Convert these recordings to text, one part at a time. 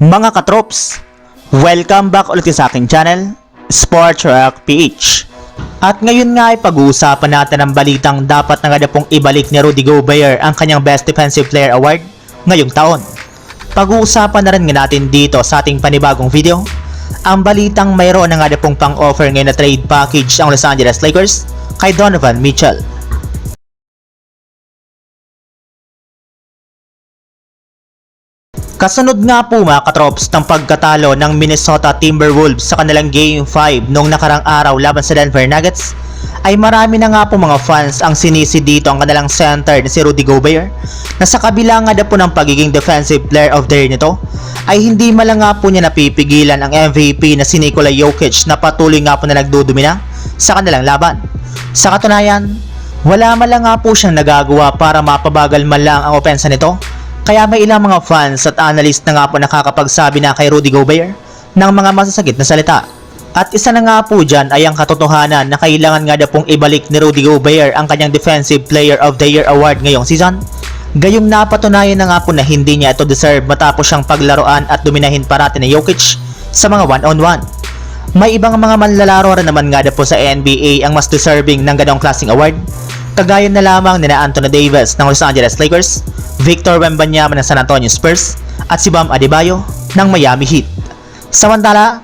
Mga katrops, welcome back ulit sa aking channel, Sports Rock PH. At ngayon nga ay pag-uusapan natin ang balitang dapat na nga pong ibalik ni Rudy Gobert ang kanyang Best Defensive Player Award ngayong taon. Pag-uusapan na rin nga natin dito sa ating panibagong video, ang balitang mayroon na nga pong pang-offer ngayon na trade package ang Los Angeles Lakers kay Donovan Mitchell. Kasunod nga po mga katrops ng pagkatalo ng Minnesota Timberwolves sa kanilang Game 5 noong nakarang araw laban sa Denver Nuggets, ay marami na nga po mga fans ang sinisi dito ang kanilang center na si Rudy Gobert na sa kabila nga na po ng pagiging defensive player of the year nito ay hindi malang nga po niya napipigilan ang MVP na si Nikola Jokic na patuloy nga po na nagdudumina sa kanilang laban. Sa katunayan, wala man lang nga po siyang nagagawa para mapabagal man lang ang opensa nito kaya may ilang mga fans at analyst na nga po nakakapagsabi na kay Rudy Gobert ng mga masasakit na salita. At isa na nga po dyan ay ang katotohanan na kailangan nga na pong ibalik ni Rudy Gobert ang kanyang Defensive Player of the Year award ngayong season. Gayong napatunayan na nga po na hindi niya ito deserve matapos siyang paglaruan at dominahin parati ni Jokic sa mga one-on-one. May ibang mga manlalaro rin naman nga na po sa NBA ang mas deserving ng ganong klaseng award kagaya na lamang nina Anthony Davis ng Los Angeles Lakers, Victor Wembanyama ng San Antonio Spurs, at si Bam Adebayo ng Miami Heat. Samantala,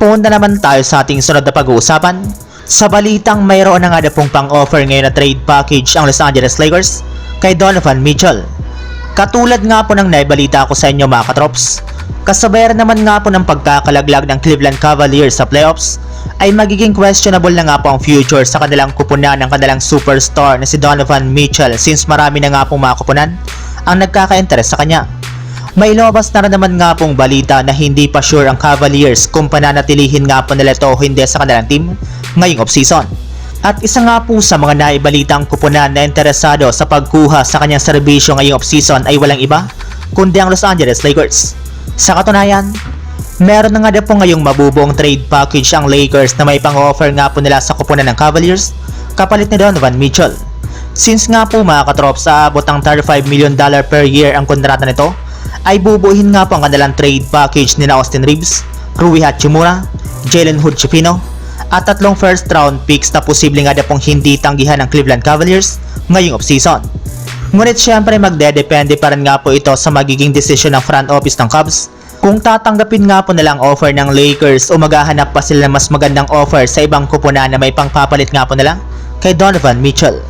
punta naman tayo sa ating sunod na pag-uusapan. Sa balitang mayroon na nga na pong pang-offer ngayon na trade package ang Los Angeles Lakers kay Donovan Mitchell. Katulad nga po ng naibalita ko sa inyo mga katrops, kasabay rin naman nga po ng pagkakalaglag ng Cleveland Cavaliers sa playoffs, ay magiging questionable na nga po ang future sa kanilang kupunan ng kanilang superstar na si Donovan Mitchell since marami na nga pong mga kupunan ang nagkaka-interest sa kanya. May lumabas na naman nga pong balita na hindi pa sure ang Cavaliers kung pananatilihin nga po nila ito o hindi sa kanilang team ngayong offseason. At isa nga po sa mga naibalitang kupunan na interesado sa pagkuha sa kanyang serbisyo ngayong offseason ay walang iba kundi ang Los Angeles Lakers. Sa katunayan, meron na nga na po ngayong mabubuong trade package ang Lakers na may pang-offer nga po nila sa kupunan ng Cavaliers kapalit ni Donovan Mitchell. Since nga po mga katrops sa abot ng 35 million dollar per year ang kontrata nito, ay bubuhin nga po ang kanilang trade package ni Austin Reeves, Rui Hachimura, Jalen Hood Chipino, at tatlong first round picks na posible nga pong hindi tanggihan ng Cleveland Cavaliers ngayong offseason. Ngunit syempre magdedepende pa rin nga po ito sa magiging desisyon ng front office ng Cubs kung tatanggapin nga po nilang offer ng Lakers o maghahanap pa sila ng mas magandang offer sa ibang kupunan na may pangpapalit nga po nila kay Donovan Mitchell.